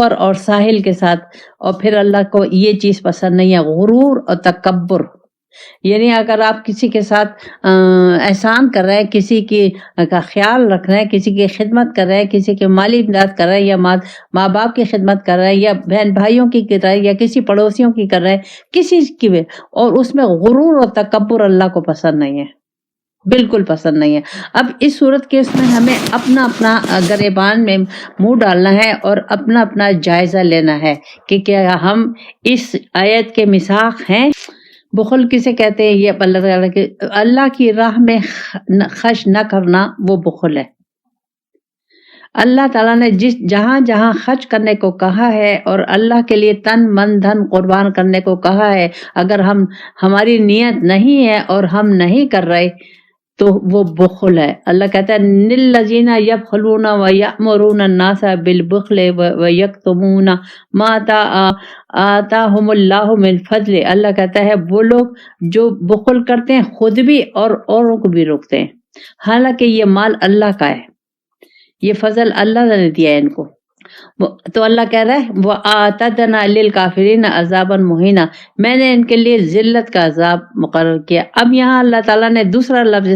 اور اور ساحل کے ساتھ۔ اور پھر اللہ کو یہ چیز پسند نہیں ہے، غرور اور تکبر۔ یعنی اگر آپ کسی کے ساتھ احسان کر رہے ہیں، کسی کی کا خیال رکھ رہے ہیں، کسی کی خدمت کر رہے ہیں، کسی کی مالی امداد کر رہے ہیں یا ماں ماں باپ کی خدمت کر رہے ہیں یا بہن بھائیوں کی کر رہے ہیں یا کسی پڑوسیوں کی کر رہے ہیں، کسی کی بھی۔ اور اس میں غرور اور تکبر اللہ کو پسند نہیں ہے۔ بالکل پسند نہیں ہے۔ اب اس صورت کے اس میں ہمیں اپنا اپنا گریبان میں منہ ڈالنا ہے اور اپنا اپنا جائزہ لینا ہے کہ کیا ہم اس آیت کے مساق ہیں۔ بخل کسے کہتے ہیں؟ یہ اللہ تعالیٰ کے اللہ کی راہ میں خ- خرچ نہ کرنا وہ بخل ہے۔ اللہ تعالیٰ نے جس جہاں جہاں خرچ کرنے کو کہا ہے اور اللہ کے لیے تن من دھن قربان کرنے کو کہا ہے، اگر ہم ہماری نیت نہیں ہے اور ہم نہیں کر رہے تو وہ بخل ہے۔ اللہ کہتا ہے نل لذینہ یب خلون و یامرون الناس بالبخل و یکتمون ما آتاہم اللہ من فضل۔ اللہ کہتا ہے، وہ لوگ جو بخل کرتے ہیں، خود بھی اور اوروں کو بھی روکتے ہیں۔ حالانکہ یہ مال اللہ کا ہے۔ یہ فضل اللہ نے دیا ہے ان کو۔ تو اللہ کہہ رہا ہے، وہ آتدنا للکافرین عذابا مہینہ میں نے ان کے لیے ذلت کا عذاب مقرر کیا۔ اب یہاں اللہ تعالیٰ نے دوسرا لفظ